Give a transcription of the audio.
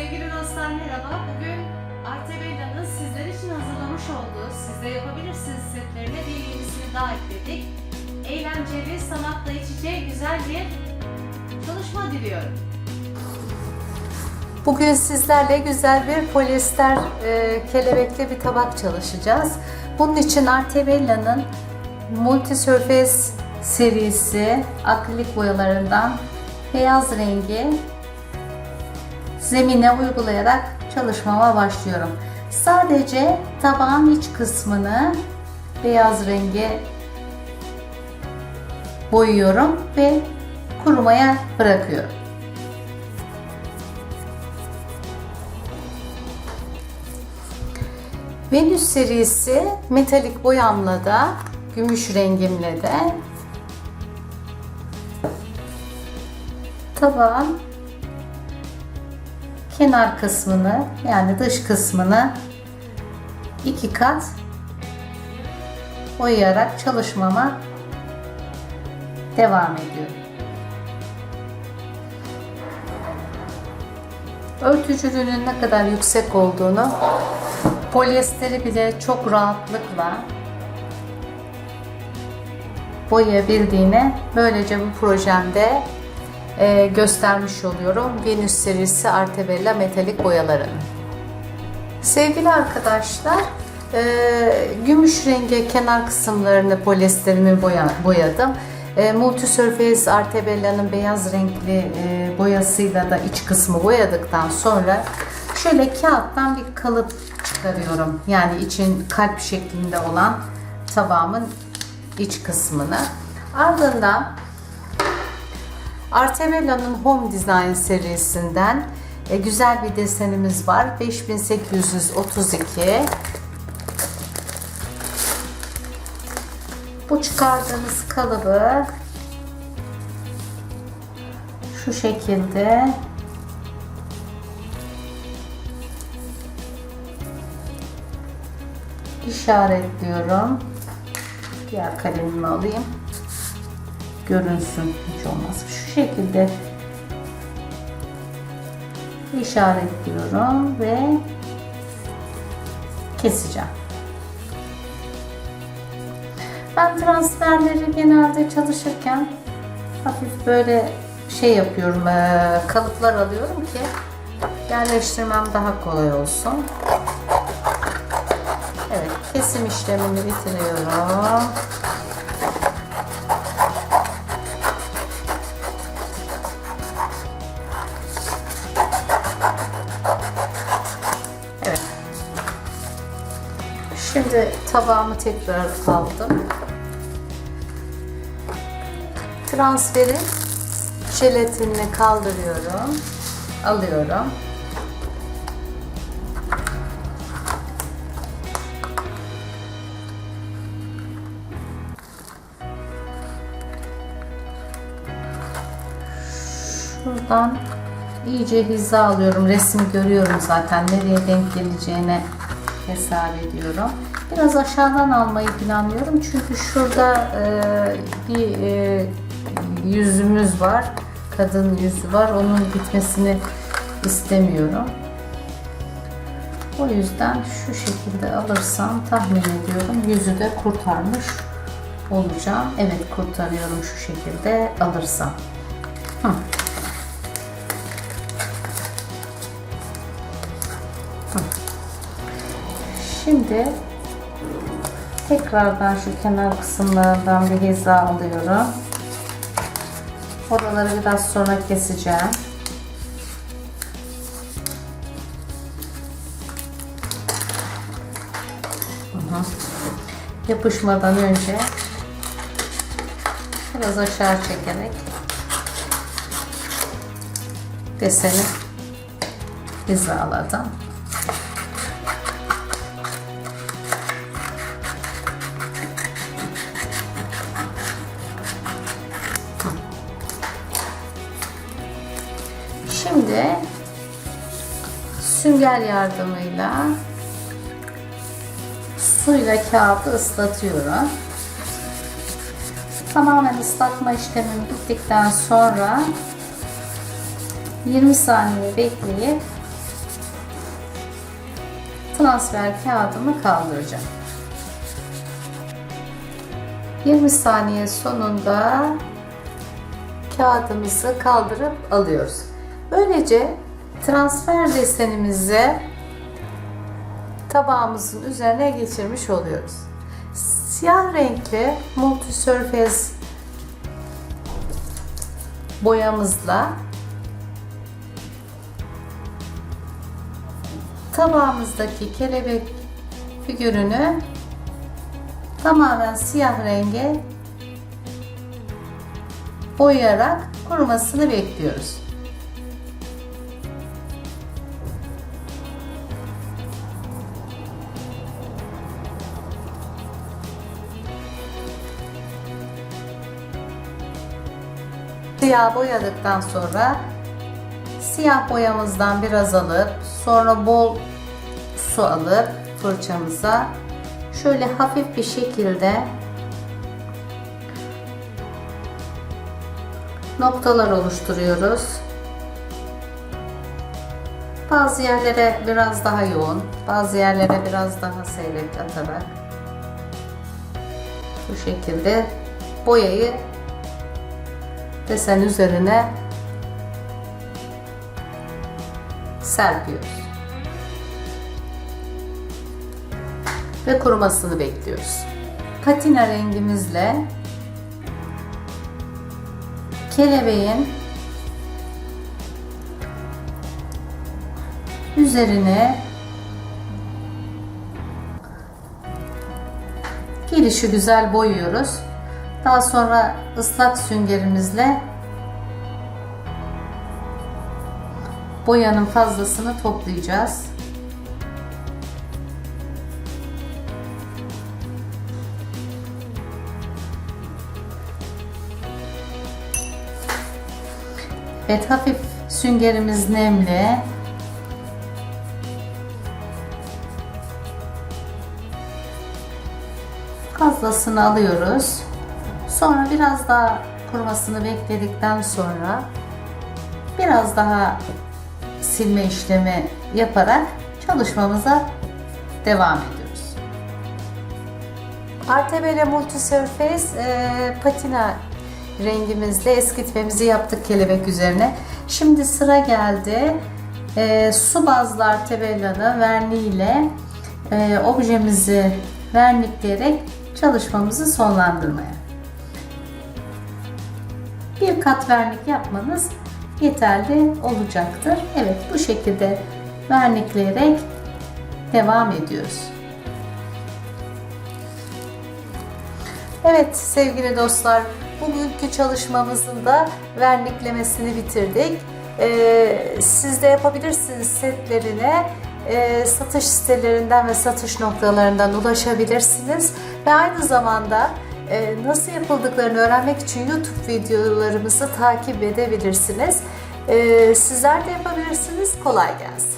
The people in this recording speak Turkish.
Sevgili dostlar merhaba. Bugün Artebella'nın sizler için hazırlamış olduğu Siz de Yapabilirsiniz setlerine bir yenisini daha ekledik. Eğlenceli, sanatla iç içe güzel bir çalışma diliyorum. Bugün sizlerle güzel bir polyester e, kelebekli bir tabak çalışacağız. Bunun için Artebella'nın Multi Surface serisi akrilik boyalarından beyaz rengi zemine uygulayarak çalışmama başlıyorum. Sadece tabağın iç kısmını beyaz renge boyuyorum ve kurumaya bırakıyorum. Venüs serisi metalik boyamla da gümüş rengimle de tabağın kenar kısmını yani dış kısmını iki kat boyayarak çalışmama devam ediyorum. Örtücülüğünün ne kadar yüksek olduğunu polyesteri bile çok rahatlıkla boyayabildiğini böylece bu projemde e, göstermiş oluyorum. Venüs serisi Artebella metalik boyalarını. Sevgili arkadaşlar, e, gümüş rengi kenar kısımlarını polyesterimi boya, boyadım. E, Multi Surface Artebella'nın beyaz renkli e, boyasıyla da iç kısmı boyadıktan sonra şöyle kağıttan bir kalıp çıkarıyorum. Yani için kalp şeklinde olan tabağımın iç kısmını. Ardından Artebella'nın Home Design serisinden e, güzel bir desenimiz var. 5832 Bu çıkardığımız kalıbı şu şekilde işaretliyorum. Diğer kalemimi alayım. Görünsün hiç olmaz. Şu şekilde işaretliyorum ve keseceğim. Ben transferleri genelde çalışırken hafif böyle şey yapıyorum, eee, kalıplar alıyorum ki yerleştirmem daha kolay olsun. Evet, kesim işlemini bitiriyorum. Şimdi tabağımı tekrar aldım. Transferi jelatinini kaldırıyorum. Alıyorum. Şuradan iyice hiza alıyorum. Resmi görüyorum zaten. Nereye denk geleceğine hesap ediyorum. Biraz aşağıdan almayı planlıyorum. Çünkü şurada e, bir e, yüzümüz var. Kadın yüzü var. Onun gitmesini istemiyorum. O yüzden şu şekilde alırsam tahmin ediyorum yüzü de kurtarmış olacağım. Evet kurtarıyorum şu şekilde alırsam. Hı. Şimdi tekrardan şu kenar kısımlardan bir hiza alıyorum. Oraları biraz sonra keseceğim. Yapışmadan önce biraz aşağı çekerek deseni hizaladım. Şimdi sünger yardımıyla suyla kağıdı ıslatıyorum. Tamamen ıslatma işlemim bittikten sonra 20 saniye bekleyip transfer kağıdımı kaldıracağım. 20 saniye sonunda kağıdımızı kaldırıp alıyoruz. Böylece transfer desenimizi tabağımızın üzerine geçirmiş oluyoruz. Siyah renkli multi surface boyamızla tabağımızdaki kelebek figürünü tamamen siyah renge boyayarak kurumasını bekliyoruz. Siyah boyadıktan sonra siyah boyamızdan biraz alıp sonra bol su alıp fırçamıza şöyle hafif bir şekilde noktalar oluşturuyoruz. Bazı yerlere biraz daha yoğun, bazı yerlere biraz daha seyrek atarak bu şekilde boyayı desen üzerine serpiyoruz. Ve kurumasını bekliyoruz. Patina rengimizle kelebeğin üzerine girişi güzel boyuyoruz. Daha sonra ıslak süngerimizle boyanın fazlasını toplayacağız. Evet hafif süngerimiz nemli. Fazlasını alıyoruz. Sonra biraz daha kurumasını bekledikten sonra biraz daha silme işlemi yaparak çalışmamıza devam ediyoruz. Artebele Multisurface e, patina rengimizle eskitmemizi yaptık kelebek üzerine. Şimdi sıra geldi e, su bazlı Artebella'nın verniğiyle e, objemizi vernikleyerek çalışmamızı sonlandırmaya. Bir kat vernik yapmanız yeterli olacaktır. Evet bu şekilde vernikleyerek devam ediyoruz. Evet sevgili dostlar bugünkü çalışmamızın da verniklemesini bitirdik. Ee, siz de yapabilirsiniz setlerine e, satış sitelerinden ve satış noktalarından ulaşabilirsiniz ve aynı zamanda nasıl yapıldıklarını öğrenmek için YouTube videolarımızı takip edebilirsiniz. E, sizler de yapabilirsiniz. Kolay gelsin.